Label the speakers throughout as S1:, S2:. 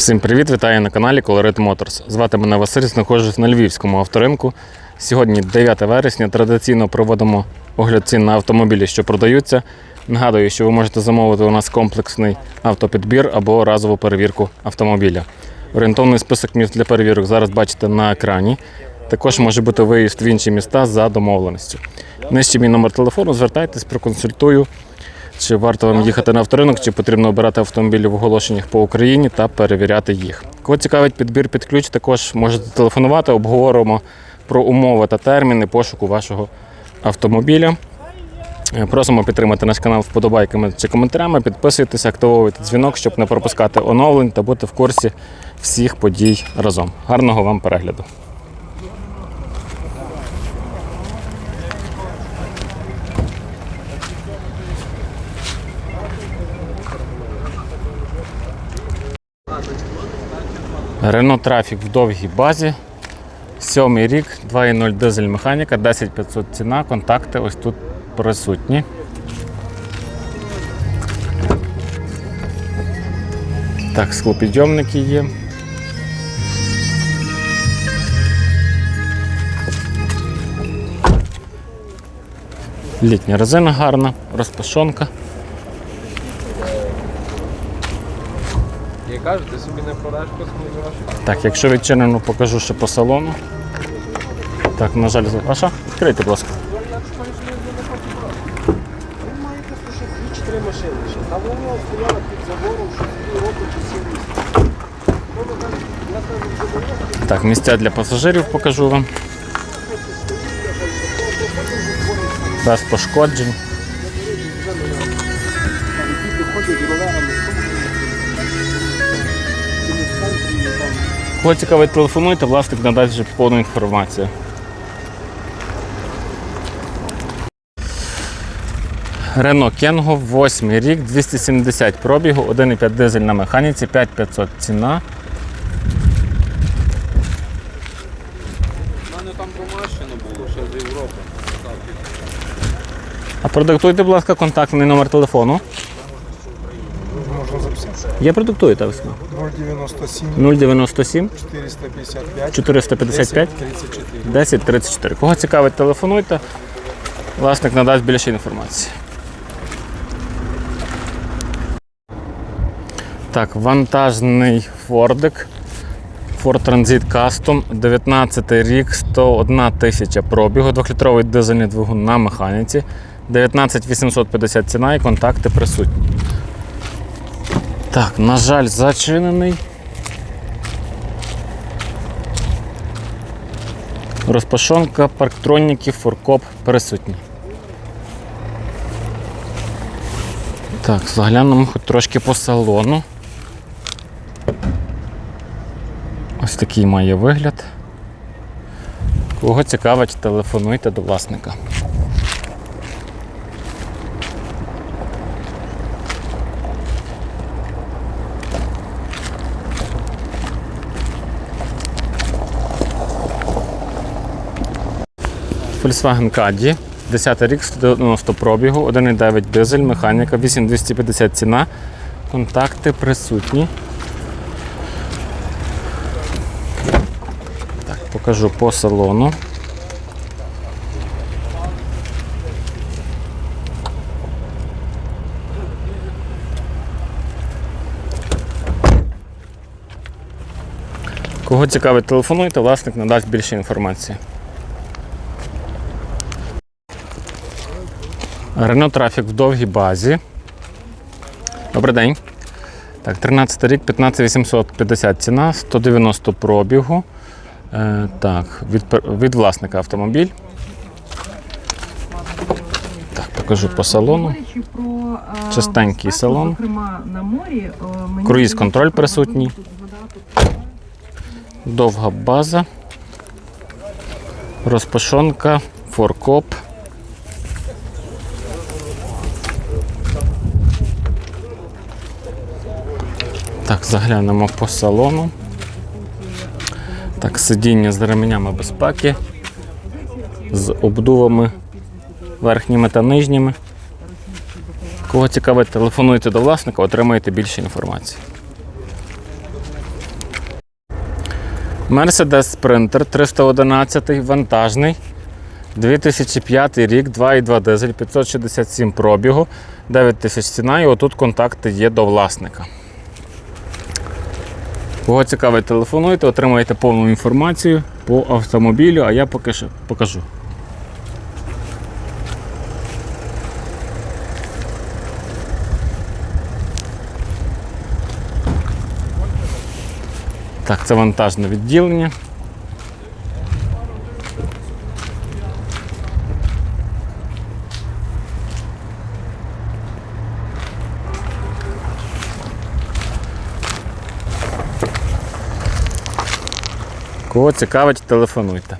S1: Всім привіт, вітаю на каналі Colorit Motors. Звати мене Василь, знаходжусь на Львівському авторинку. Сьогодні 9 вересня. Традиційно проводимо огляд цін на автомобілі, що продаються. Нагадую, що ви можете замовити у нас комплексний автопідбір або разову перевірку автомобіля. Орієнтовний список міст для перевірок зараз бачите на екрані. Також може бути виїзд в інші міста за домовленістю. Нижче мій номер телефону, звертайтесь, проконсультую. Чи варто вам їхати на авторинок, чи потрібно обирати автомобілі в оголошеннях по Україні та перевіряти їх. Кого цікавить підбір під ключ, також можете телефонувати, обговоримо про умови та терміни пошуку вашого автомобіля. Е, Просимо підтримати наш канал вподобайками чи коментарями. Підписуйтесь, активовуйте дзвінок, щоб не пропускати оновлень та бути в курсі всіх подій разом. Гарного вам перегляду! Рено Трафік в довгій базі. Сьомий рік, 2.0 дизель механіка, 10500 ціна, контакти ось тут присутні. Так, склопідйомники є. Літня резина гарна, розпашонка.
S2: Кажу, собі не продаш космічні гроші?
S1: Так, якщо відчинено, покажу ще по салону. Так, на жаль, а що? Відкрийте, будь ласка.
S2: Ви маєте ще 2-4 машини ще. Та вони стояли під забором, що 2 роки чи 7 місяців. Ви кажете, я кажу, що ви
S1: Так, місця для пасажирів покажу вам. Без пошкоджень. Кого цікавить, телефонуйте, власник надасть вже повну інформацію. Рено Кенго, 8 рік, 270 пробігу, 1,5 дизель на механіці, 5500 ціна.
S2: У мене там домашнє було, ще з Європи.
S1: А продиктуйте, будь ласка, контактний номер телефону. Я продиктуєте ось.
S3: 097
S1: 097
S3: 455
S1: 455
S3: 34.
S1: 1034. Кого цікавить, телефонуйте. Власник надасть більше інформації. Так, вантажний Фордик. Ford Transit Custom, 19 рік, 101 тисяча пробігу, 2-літровий дизельний двигун на механіці, 19 850 ціна і контакти присутні. Так, на жаль, зачинений. Розпашонка, парктроніки, форкоп присутні. Так, заглянемо хоч трошки по салону. Ось такий має вигляд. Кого цікавить, телефонуйте до власника. Volkswagen Caddy, 10 рік, 190 пробігу, 1,9 дизель, механіка, 8250 ціна. Контакти присутні. Так, покажу по салону. Кого цікавить, телефонуйте, власник надасть більше інформації. Рено Трафік в довгій базі. Добрий день. Так, 13 рік, 15850 ціна, 190 пробігу. Е, так, від, від власника автомобіль. Так, покажу по салону. Чистенький салон.
S4: Е, мені
S1: Круїз-контроль присутній. Довга база. Розпашонка, форкоп. Так, заглянемо по салону. Так, сидіння з ременями безпеки, з обдувами верхніми та нижніми. Кого цікавить, телефонуйте до власника, отримаєте більше інформації. Mercedes Sprinter 311 вантажний. 2005 рік, 2,2 дизель, 567 пробігу, 9 тисяч ціна і отут контакти є до власника. Кого цікавить, телефонуйте, отримаєте повну інформацію по автомобілю, а я поки що покажу. Так, це вантажне відділення. Кого цікавить, телефонуйте.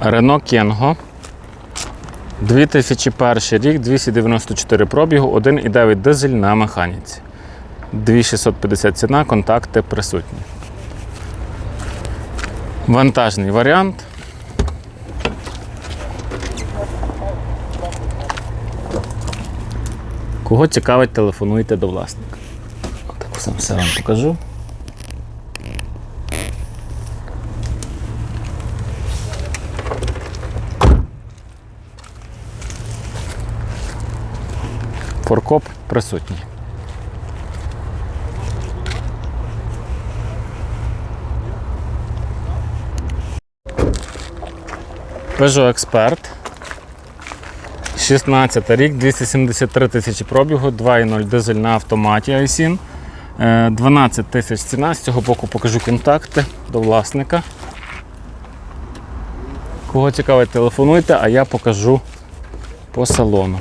S1: Рено Кенго. 2001 рік, 294 пробігу, 1,9 дизель на механіці. 2650 ціна, контакти присутні. Вантажний варіант. Кого цікавить, телефонуйте до власника. Так все, все вам покажу. Форкоп присутній. Peugeot Expert. 16 рік, 273 тисячі пробігу, 2,0 дизель на автоматі Айсін. 12 тисяч ціна. З цього боку покажу контакти до власника. Кого цікавить, телефонуйте, а я покажу по салону.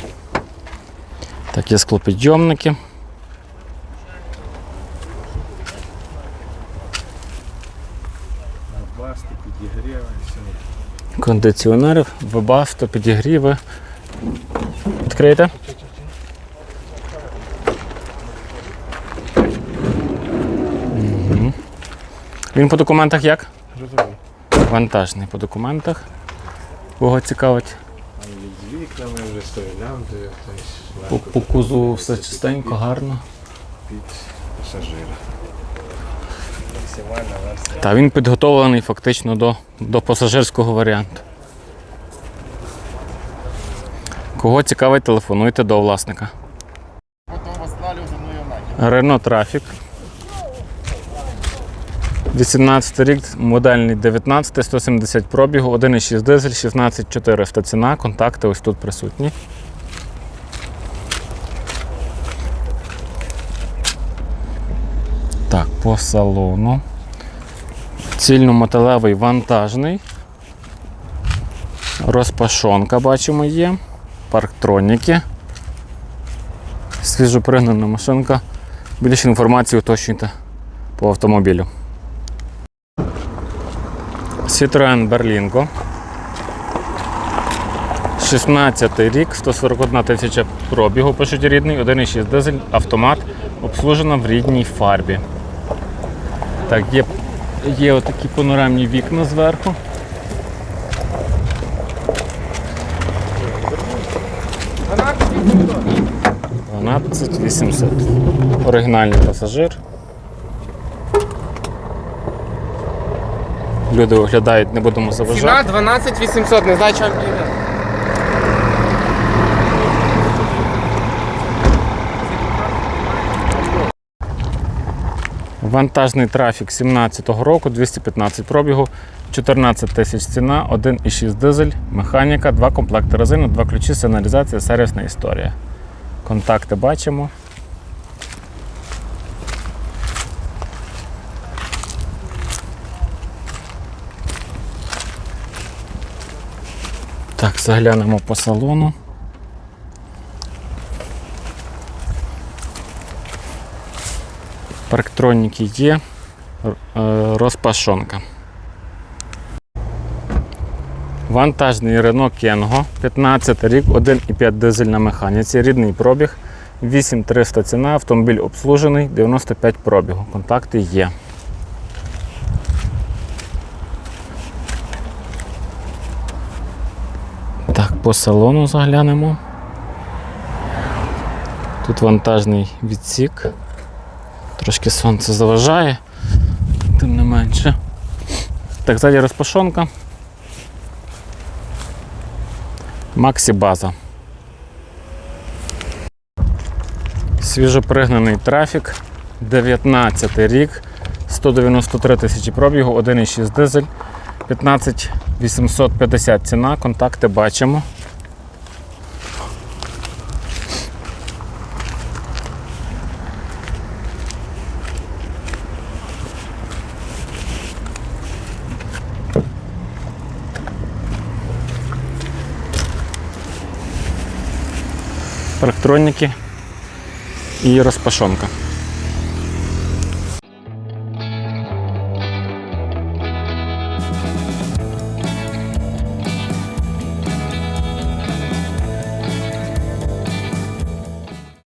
S1: Так, є склопідйомники. Кондиціонерів, вебасто, підігріви. Відкриєте? Мгм. Він по документах як?
S3: Розумію.
S1: Вантажний по документах. Кого цікавить?
S3: З вікнами стояли,
S1: По, по кузову все чистенько, гарно.
S3: під пасажира. Максимальна версія.
S1: Та він підготовлений фактично до, до пасажирського варіанту. Кого цікавить, телефонуйте до власника. Рено Трафік. 18 рік, модельний 19, 170 пробігу, 1,6 дизель, 16400 ціна, контакти ось тут присутні. Так, по салону. Цільномоталевий вантажний. Розпашонка бачимо є. Парктроніки. Свіжопригнана машинка. Більше інформації уточнюйте по автомобілю. Citroen Berlingo. 16 рік, 141 тисяча пробігу, пишуть рідний, 1,6 дизель, автомат, обслужена в рідній фарбі. Так, є, є отакі панорамні вікна зверху. Дванадцять 800. Оригінальний пасажир. Люди оглядають, не будемо
S5: Ціна 12 800, не знаю, чому піде.
S1: Вантажний трафік 17-го року, 215 пробігу, 14 тисяч ціна, 1,6 дизель, механіка, два комплекти резини, два ключі, сигналізація, сервісна історія. Контакти бачимо. Так, заглянемо по салону. Парктроніки є, е, розпашонка. Вантажний Renault Kengo, 15 рік, 1,5 дизель на механіці, рідний пробіг, 8300 ціна, автомобіль обслужений, 95 пробігу. Контакти є. Так, по салону заглянемо. Тут вантажний відсік. Трошки сонце заважає. тим не менше. Так, ззаді розпашонка. Максі база. Свіжопригнаний трафік. 19 рік. 193 тисячі пробігу, 1,6 дизель. 15 850 ціна. Контакти бачимо. Парктроніки і розпашонка.